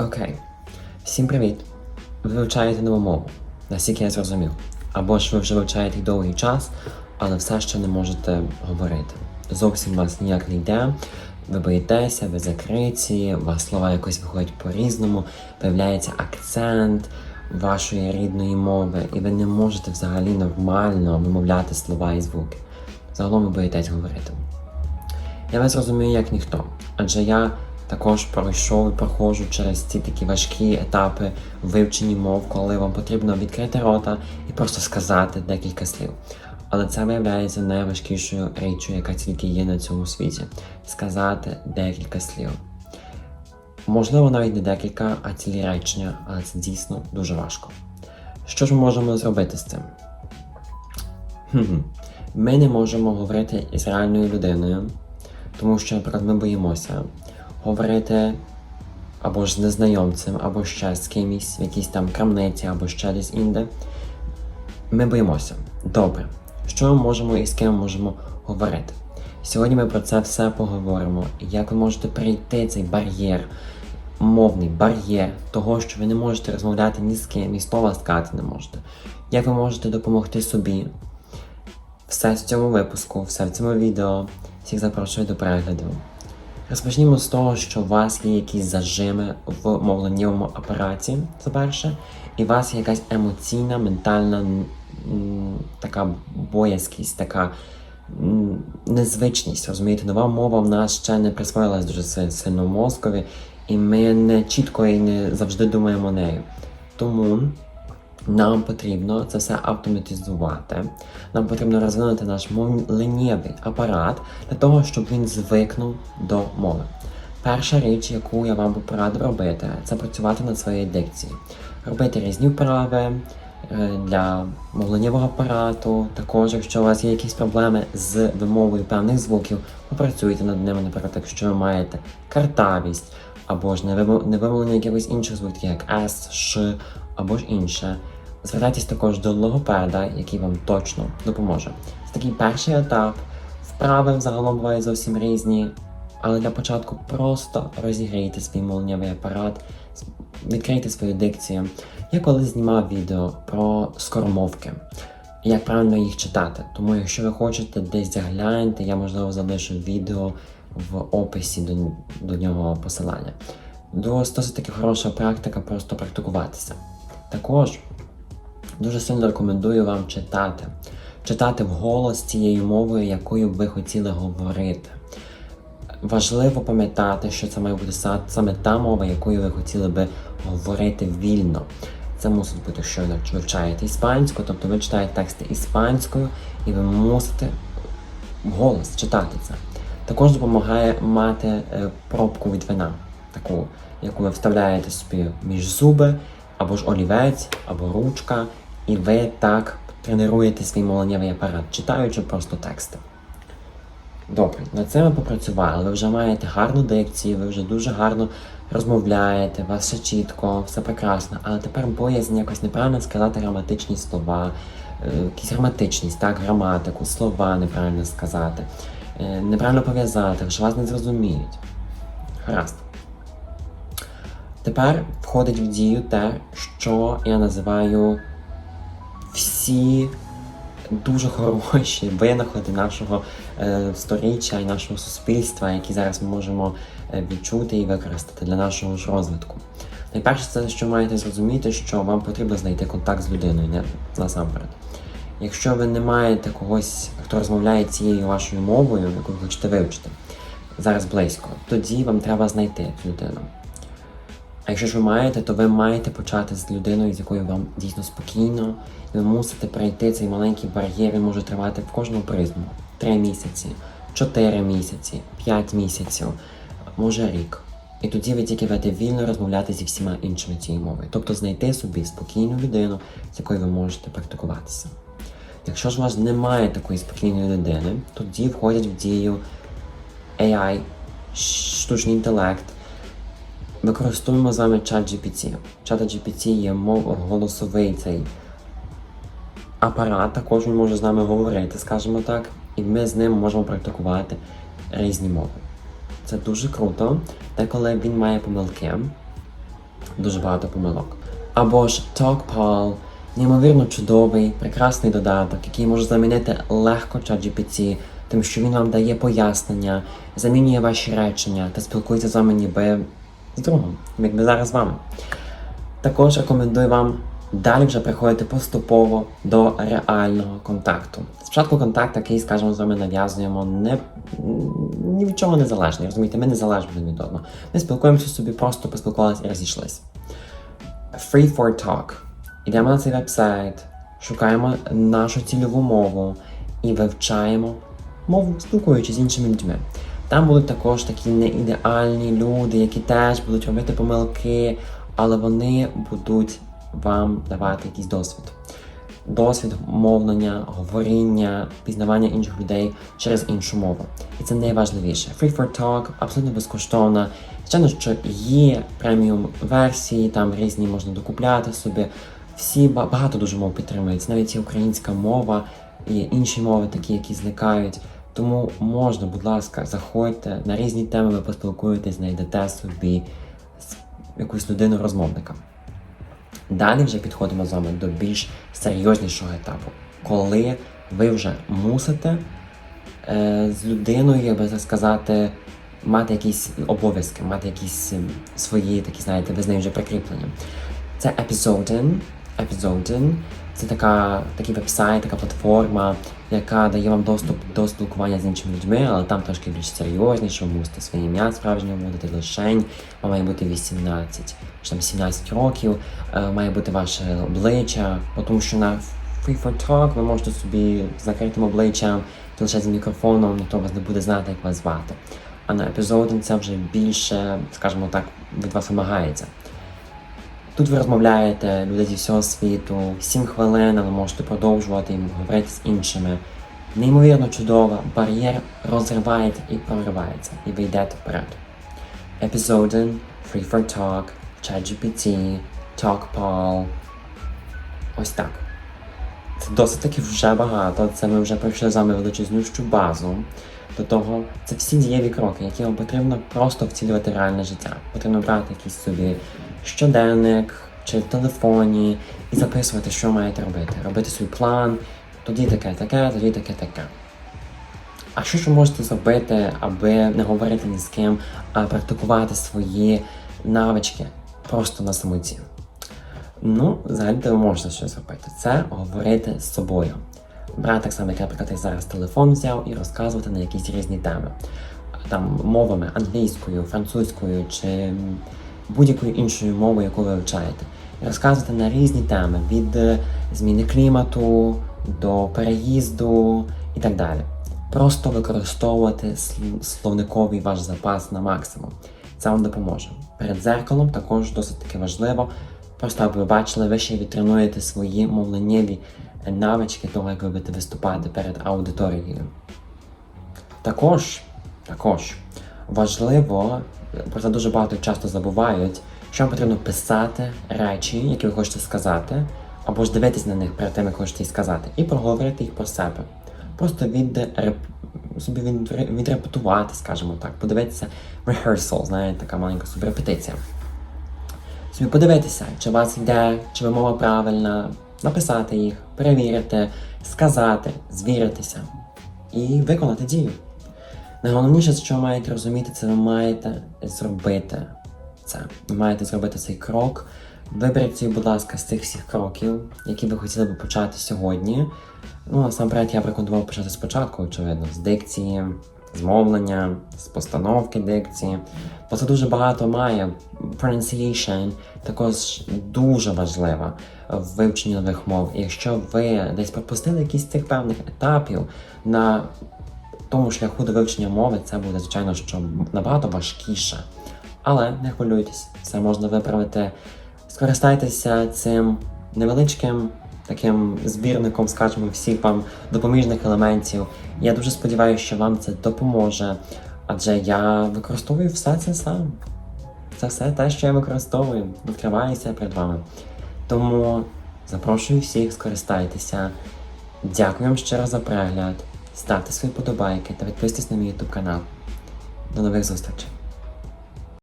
Окей. Всім привіт. Ви вивчаєте нову мову, наскільки я зрозумів. Або ж ви вже вивчаєте довгий час, але все ще не можете говорити. Зовсім вас ніяк не йде. Ви боїтеся, ви закриті, у вас слова якось виходять по-різному, появляється акцент вашої рідної мови, і ви не можете взагалі нормально вимовляти слова і звуки. Загалом ви боїтесь говорити. Я вас розумію як ніхто, адже я також пройшов і проходжу через ці такі важкі етапи в вивченні мов, коли вам потрібно відкрити рота і просто сказати декілька слів. Але це виявляється найважкішою річчю, яка тільки є на цьому світі сказати декілька слів. Можливо, навіть не декілька, а цілі речення, але це дійсно дуже важко. Що ж ми можемо зробити з цим? Ми не можемо говорити із реальною людиною, тому що, наприклад, ми боїмося говорити або ж з незнайомцем, або ще з кимось в якійсь там крамниці, або ще десь інде. Ми боїмося. Добре. Що ми можемо і з ким можемо говорити? Сьогодні ми про це все поговоримо. Як ви можете перейти цей бар'єр, мовний бар'єр того, що ви не можете розмовляти ні з ким, і слова сказати не можете. Як ви можете допомогти собі? Все в цьому випуску, все в цьому відео. Всіх запрошую до перегляду. Розпочнімо з того, що у вас є якісь зажими в мовленнєвому апараті, це перше, і у вас є якась емоційна, ментальна така боязкість, така незвичність. Розумієте, нова мова в нас ще не присвоїлась дуже сильно мозкові, і ми не чітко і не завжди думаємо нею. Тому нам потрібно це все автоматизувати. Нам потрібно розвинути наш мовленнєвий апарат для того, щоб він звикнув до мови. Перша річ, яку я вам би порадив робити, це працювати над своєю дикцією. Робити різні вправи е, для мовленнєвого апарату. Також, якщо у вас є якісь проблеми з вимовою певних звуків, попрацюйте над ними, наприклад, якщо ви маєте картавість або ж невимо- невимовлення якихось інших звуків, як С, Ш або ж інше. Звертайтесь також до логопеда, який вам точно допоможе. Це такий перший етап. Вправи взагалом бувають зовсім різні, але для початку просто розігрійте свій мовленнєвий апарат, відкрийте свою дикцію. Я колись знімав відео про скоромовки, як правильно їх читати. Тому, якщо ви хочете десь загляньте, я можливо залишу відео в описі до, до нього посилання. Досить таки хороша практика, просто практикуватися. Також дуже сильно рекомендую вам читати. Читати вголос цією мовою, якою ви хотіли говорити. Важливо пам'ятати, що це має бути саме та мова, якою ви хотіли би говорити вільно. Це мусить бути, що ви вивчаєте іспанську, тобто ви читаєте тексти іспанською, і ви мусите вголос читати це. Також допомагає мати е, пробку від вина, таку, яку ви вставляєте собі між зуби, або ж олівець, або ручка, і ви так тренуєте свій мовленнєвий апарат, читаючи просто тексти. Добре, над цим ви попрацювали, ви вже маєте гарну дикцію, ви вже дуже гарно розмовляєте, у вас все чітко, все прекрасно, але тепер боязнь якось неправильно сказати граматичні слова, е, якісь граматичність, так, граматику, слова неправильно сказати, неправильно пов'язати, що вас не зрозуміють. Гаразд. Тепер входить в дію те, що я називаю всі дуже хороші винаходи нашого е, сторіччя і нашого суспільства, які зараз ми можемо е, відчути і використати для нашого ж розвитку. Найперше, це що маєте зрозуміти, що вам потрібно знайти контакт з людиною не, насамперед. Якщо ви не маєте когось, хто розмовляє цією вашою мовою, яку ви хочете вивчити, зараз близько, тоді вам треба знайти людину. А якщо ж ви маєте, то ви маєте почати з людиною, з якою вам дійсно спокійно, і ви мусите пройти цей маленький бар'єр, він може тривати в кожному призму. Три місяці, чотири місяці, п'ять місяців, може рік. І тоді ви тільки будете вільно розмовляти зі всіма іншими цією мовою. Тобто знайти собі спокійну людину, з якою ви можете практикуватися. Якщо ж у вас немає такої спокійної людини, тоді входять в дію AI, штучний інтелект, Використовуємо з вами ChatGPT. ChatGPT є мов голосовий цей апарат, також він може з нами говорити, скажімо так, і ми з ним можемо практикувати різні мови. Це дуже круто, деколи він має помилки, дуже багато помилок. Або ж TalkPal, неймовірно чудовий, прекрасний додаток, який може замінити легко ChatGPT, тим, що він вам дає пояснення, замінює ваші речення та спілкується з вами ніби з другом, якби зараз з вами. Також рекомендую вам далі вже приходити поступово до реального контакту. Спочатку контакт, який, скажімо, з вами нав'язуємо, не ні від чого не залежний. Розумієте, ми не залежимо від одного. Ми спілкуємося собі, просто поспілкувалися і розійшлись. Free for Talk. Йдемо на цей вебсайт, шукаємо нашу цільову мову і вивчаємо мову, спілкуючись з іншими людьми. Там будуть також такі неідеальні люди, які теж будуть робити помилки, але вони будуть вам давати якийсь досвід. Досвід мовлення, говоріння, пізнавання інших людей через іншу мову. І це найважливіше. Free for Talk абсолютно безкоштовна. Звичайно, що є преміум версії, там різні можна докупляти собі. Всі багато дуже мов підтримується, навіть є українська мова і інші мови, такі, які зникають. Тому можна, будь ласка, заходьте на різні теми, ви поспілкуєтесь, знайдете собі якусь людину розмовника. Далі вже підходимо з вами до більш серйознішого етапу, коли ви вже мусите е, з людиною, як би сказати, мати якісь обов'язки, мати якісь ем, свої такі, знаєте, ви з нею вже прикріплені. Це Episoden. Episoden – це така, такий вебсайт, така платформа, яка дає вам доступ до спілкування з іншими людьми, але там трошки більш серйозніше, ви мусите своє ім'я справжнє вводити лишень, вам має бути 18, чи там 17 років, е, має бути ваше обличчя, тому що на Free for Talk ви можете собі з закритим обличчям, лише з мікрофоном, ніхто вас не буде знати, як вас звати. А на епізоді це вже більше, скажімо так, від вас вимагається. Тут ви розмовляєте люди зі всього світу, 7 хвилин, але можете продовжувати і говорити з іншими. Неймовірно чудово, бар'єр розривається і проривається, і ви йдете вперед. Episode Free for Talk, ChatGPT, TalkPal. Ось так. Це досить таки вже багато. Це ми вже пройшли з вами величезнющу базу. До того, це всі дієві кроки, які вам потрібно просто вцілювати реальне життя. Потрібно брати якийсь собі щоденник чи в телефоні і записувати, що маєте робити. Робити свій план, тоді таке, таке, тоді таке, таке. А що ж ви можете зробити, аби не говорити ні з ким, а практикувати свої навички просто на самоті? Ну, взагалі ви можете щось зробити. Це говорити з собою. Брати так само, як, наприклад, я зараз телефон взяв і розказувати на якісь різні теми. Там мовами англійською, французькою чи м, будь-якою іншою мовою, яку ви вивчаєте. І розказувати на різні теми від е, зміни клімату до переїзду і так далі. Просто використовувати словниковий ваш запас на максимум. Це вам допоможе. Перед зеркалом також досить таки важливо. Просто аби ви бачили, ви ще відтренуєте свої мовленнєві навички того, як ви будете виступати перед аудиторією. Також, також важливо, про це дуже багато часто забувають, що вам потрібно писати речі, які ви хочете сказати, або ж дивитись на них перед тим, як хочете їх сказати, і проговорити їх про себе. Просто від, собі відрепетувати, скажімо так, подивитися rehearsal, знаєте, така маленька собі репетиція. Собі подивитися, чи у вас йде, чи вимова правильна, написати їх, перевірити, сказати, звіритися і виконати дію. Найголовніше, що ви маєте розуміти, це ви маєте зробити це. Ви маєте зробити цей крок. Виберіть собі, будь ласка, з цих всіх кроків, які ви хотіли би почати сьогодні. Ну, насамперед, я б рекомендував почати спочатку, очевидно, з дикції, з мовлення, з постановки дикції. Бо це дуже багато має. Pronunciation також дуже важлива в вивченні нових мов. І якщо ви десь пропустили якісь з цих певних етапів на тому шляху до вивчення мови, це буде, звичайно, що набагато важкіше. Але не хвилюйтесь, це можна виправити. Скористайтеся цим невеличким таким збірником, скажімо, всіх вам допоміжних елементів. Я дуже сподіваюся, що вам це допоможе, адже я використовую все це сам. Це все те, що я використовую, відкриваюся перед вами. Тому запрошую всіх, скористайтеся. Дякую вам щиро за перегляд. Ставте свої подобайки та підписуйтесь на мій YouTube канал. До нових зустрічей!